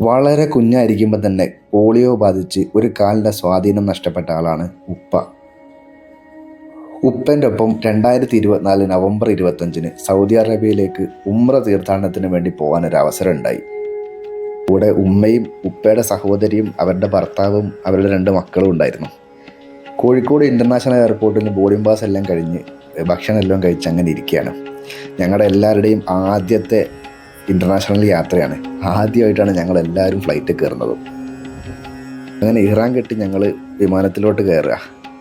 വളരെ കുഞ്ഞായിരിക്കുമ്പോൾ തന്നെ പോളിയോ ബാധിച്ച് ഒരു കാലിന്റെ സ്വാധീനം നഷ്ടപ്പെട്ട ആളാണ് ഉപ്പ. ഉപ്പന്റെ ഒപ്പം രണ്ടായിരത്തി ഇരുപത്തിനാല് നവംബർ ഇരുപത്തഞ്ചിന് സൗദി അറേബ്യയിലേക്ക് ഉമ്ര തീർത്ഥാടനത്തിന് വേണ്ടി പോകാൻ ഒരു അവസരം ഉണ്ടായി. കൂടെ ഉമ്മയും ഉപ്പയുടെ സഹോദരിയും അവരുടെ ഭർത്താവും അവരുടെ രണ്ട് മക്കളും ഉണ്ടായിരുന്നു. കോഴിക്കോട് ഇന്റർനാഷണൽ എയർപോർട്ടിൽ ബോർഡിംഗ് പാസ് എല്ലാം കഴിഞ്ഞ് ഭക്ഷണം എല്ലാം കഴിച്ച് അങ്ങനെ ഇരിക്കുകയാണ്. ഞങ്ങളുടെ എല്ലാവരുടെയും ആദ്യത്തെ ഇന്റർനാഷണൽ യാത്രയാണ്. ആദ്യമായിട്ടാണ് ഞങ്ങൾ എല്ലാവരും ഫ്ലൈറ്റ് കയറുന്നത്. അങ്ങനെ ഇറാൻ കെട്ടി ഞങ്ങൾ വിമാനത്തിലോട്ട് കയറുക.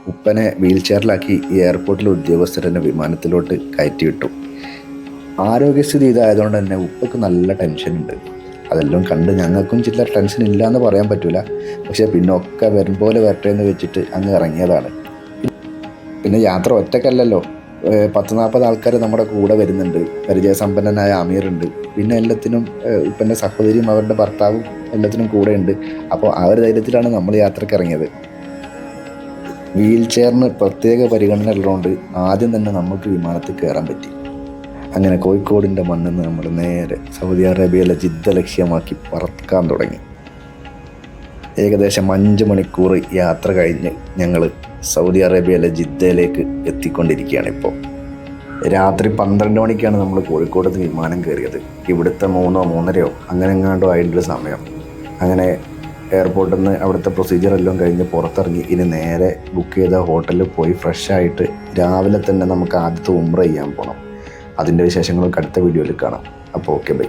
ഉപ്പനെ വീൽ ചെയറിലാക്കി എയർപോർട്ടിലെ ഉദ്യോഗസ്ഥരെന്നെ വിമാനത്തിലോട്ട് കയറ്റി വിട്ടു ആരോഗ്യസ്ഥിതി ഇതായതുകൊണ്ട് തന്നെ ഉപ്പക്ക് നല്ല ടെൻഷനുണ്ട് അതെല്ലാം കണ്ട് ഞങ്ങൾക്കും ചില ടെൻഷൻ ഇല്ല എന്ന് പറയാൻ പറ്റില്ല പക്ഷേ പിന്നെ ഒക്കെ വരും പോലെ വരട്ടെ എന്ന് വെച്ചിട്ട് അങ്ങ് ഇറങ്ങിയതാണ്. പിന്നെ യാത്ര ഒറ്റക്കല്ലല്ലോ. പത്ത് നാൽപ്പത് ആൾക്കാർ നമ്മുടെ കൂടെ വരുന്നുണ്ട്. പരിചയസമ്പന്നനായ അമീറുണ്ട് പിന്നെ എല്ലാത്തിനും ഉപ്പന്റെ സഹോദരിയും അവരുടെ ഭർത്താവും എല്ലാത്തിനും കൂടെ ഉണ്ട് അപ്പോൾ ആ ഒരു ധൈര്യത്തിലാണ് നമ്മൾ യാത്രയ്ക്ക് ഇറങ്ങിയത്. വീൽ ചെയറിന് പ്രത്യേക പരിഗണന ഉള്ളതുകൊണ്ട് ആദ്യം തന്നെ നമുക്ക് വിമാനത്തിൽ കയറാൻ പറ്റി. അങ്ങനെ കോഴിക്കോടിന്റെ മണ്ണിൽ നിന്ന് നമ്മൾ നേരെ സൗദി അറേബ്യയിലെ ജിദ്ദ ലക്ഷ്യമാക്കി പറക്കാൻ തുടങ്ങി. ഏകദേശം അഞ്ച് മണിക്കൂർ യാത്ര കഴിഞ്ഞ് ഞങ്ങൾ സൗദി അറേബ്യയിലെ ജിദ്ദയിലേക്ക് എത്തിക്കൊണ്ടിരിക്കുകയാണ് ഇപ്പോൾ. രാത്രി പന്ത്രണ്ട് മണിക്കാണ് നമ്മൾ കോഴിക്കോട് വിമാനം കയറിയത്. ഇവിടുത്തെ മൂന്നോ മൂന്നരയോ അങ്ങനെ എങ്ങാണ്ടോ ആയിട്ടുള്ള സമയം. അങ്ങനെ എയർപോർട്ടിൽ നിന്ന് അവിടുത്തെ പ്രൊസീജിയർ എല്ലാം കഴിഞ്ഞ് പുറത്തിറങ്ങി. ഇനി നേരെ ബുക്ക് ചെയ്ത ഹോട്ടലിൽ പോയി ഫ്രഷ് ആയിട്ട് രാവിലെ തന്നെ നമുക്ക് ആദ്യത്തെ ഉമ്ര ചെയ്യാൻ പോകണം അതിന്റെ വിശേഷങ്ങൾ അടുത്ത വീഡിയോയിൽ കാണാം. അപ്പോൾ ഓക്കെ ബൈ